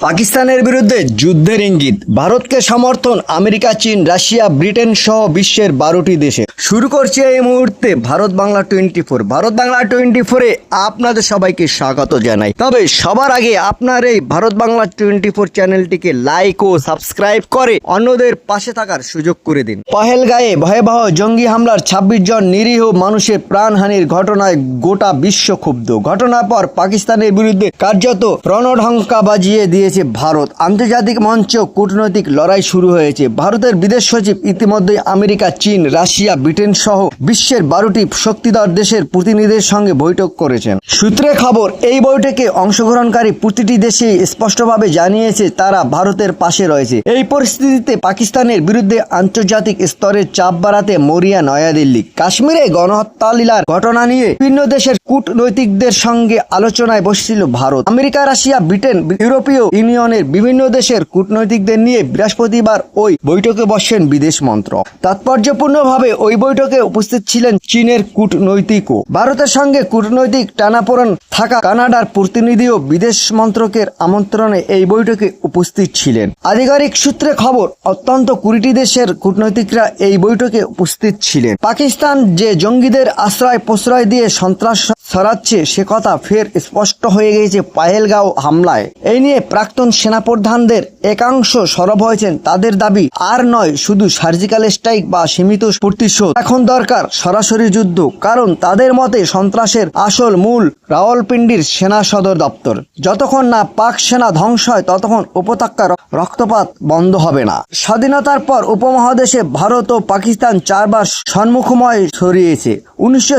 পাকিস্তানের বিরুদ্ধে যুদ্ধের ইঙ্গিত। ভারতকে সমর্থন আমেরিকা, চীন, রাশিয়া, ব্রিটেন সহ বিশ্বের বারোটি দেশে। শুরু করছে এই মুহূর্তে Bharat Bangla twenty four Bharat Bangla twenty ফোরে আপনাদের সবাইকে স্বাগত জানাই। তবে সবার আগে আপনার এই ভারত বাংলা টোয়েন্টি ফোর চ্যানেলটিকে লাইক ও সাবস্ক্রাইব করে অন্যদের পাশে থাকার সুযোগ করে দিন। পহেলগাঁয়ে ভয়াবহ জঙ্গি হামলার ছাব্বিশ জন নিরীহ মানুষের প্রাণহানির ঘটনায় গোটা বিশ্ব ক্ষুব্ধ। ঘটনার পর পাকিস্তানের বিরুদ্ধে কার্যত রণঢঙ্কা বাজিয়ে দিয়েছে ভারত। আন্তর্জাতিক মঞ্চ কূটনৈতিক লড়াই শুরু হয়েছে। ভারতের বিদেশ সচিব ইতিমধ্যে আমেরিকা, চীন, রাশিয়া, ব্রিটেন সহ বিশ্বের বারোটি শক্তিধর দেশের প্রতিনিধির সঙ্গে বৈঠক করেছেন। সূত্রে খবর, এই বৈঠকে অংশগ্রহণকারী প্রতিটি দেশে স্পষ্টভাবে জানিয়েছে তারা ভারতের পাশে রয়েছে। এই পরিস্থিতিতে পাকিস্তানের বিরুদ্ধে আন্তর্জাতিক স্তরে চাপ বাড়াতে মরিয়া নয়াদিল্লি। কাশ্মীরে গণহত্যা লীলার ঘটনা নিয়ে বিভিন্ন দেশের কূটনৈতিকদের সঙ্গে আলোচনায় বসছিল ভারত। আমেরিকা, রাশিয়া, ব্রিটেন, ইউরোপীয় ইউনিয়নের বিভিন্ন দেশের কূটনৈতিকদের নিয়ে বৃহস্পতিবার ওই বৈঠকে বসেন বিদেশ মন্ত্রক। তাৎপর্যপূর্ণভাবে ওই বৈঠকে উপস্থিত ছিলেন চীনের কূটনৈতিকও। ভারতের সঙ্গে কূটনৈতিক টানাপোড়েন থাকা কানাডার প্রতিনিধিও বিদেশ মন্ত্রকের আমন্ত্রণে এই বৈঠকে উপস্থিত ছিলেন। আধিকারিক সূত্রে খবর, অত্যন্ত কুড়িটি দেশের কূটনৈতিকরা এই বৈঠকে উপস্থিত ছিলেন। পাকিস্তান যে জঙ্গিদের আশ্রয় প্রশ্রয় দিয়ে সন্ত্রাস ছড়াচ্ছে সে কথা ফের স্পষ্ট হয়ে গিয়েছে পাহেলগাঁও হামলায়। এই নিয়ে প্রাক্তন সেনাপ্রধানদের একাংশ সরব হয়েছেন তাদের দাবি, আর নয় শুধু সার্জিক্যাল স্ট্রাইক বা সীমিত প্রতিশোধ। এখন দরকার সরাসরি যুদ্ধ, কারণ তাদের মতে সন্ত্রাসের আসল মূল রাওয়ালপিন্ডির সেনা সদর দপ্তর। যতক্ষণ না পাক সেনা ধ্বংস হয়, ততক্ষণ উপত্যকার রক্তপাত বন্ধ হবে না। স্বাধীনতার পর উপমহাদেশে ভারত ও পাকিস্তান চারবার সম্মুখময় ছড়িয়েছে। উনিশশো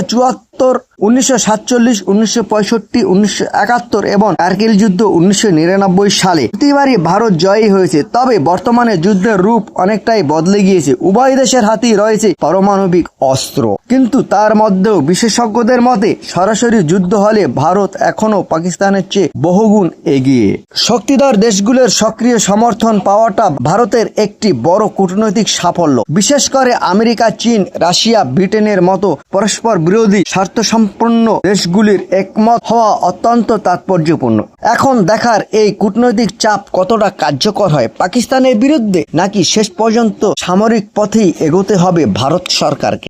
চুয়াত্তর উনিশশো সাতচল্লিশ, উনিশশো পঁয়ষট্টি, উনিশশো একাত্তর এবং কার্গিল যুদ্ধ উনিশশো নিরানব্বই সালে। প্রতিবারই ভারত জয়ী হয়েছে, তবে বর্তমানে যুদ্ধের রূপ অনেকটাই বদলে গিয়েছে। উভয় দেশের হাতেই রয়েছে পারমাণবিক অস্ত্র। কিন্তু তার মধ্যেও বিশেষজ্ঞদের মতে, সরাসরি যুদ্ধ হলে ভারত এখনও পাকিস্তানের চেয়ে বহুগুণ এগিয়ে। শক্তিধর দেশগুলোর সক্রিয় সমর্থন পাওয়াটা ভারতের একটি বড় কূটনৈতিক সাফল্য। বিশেষ করে আমেরিকা, চীন, রাশিয়া, ব্রিটেনের মতো পরস্পর বিরোধী স্বার্থ সম্পন্ন দেশগুলির একমত হওয়া অত্যন্ত তাৎপর্যপূর্ণ। এখন দেখার এই কূটনৈতিক চাপ কতটা কার্যকর হয় পাকিস্তানের বিরুদ্ধে নাকি শেষ পর্যন্ত সামরিক পথেই এগোতে হবে ভারত সরকারকে?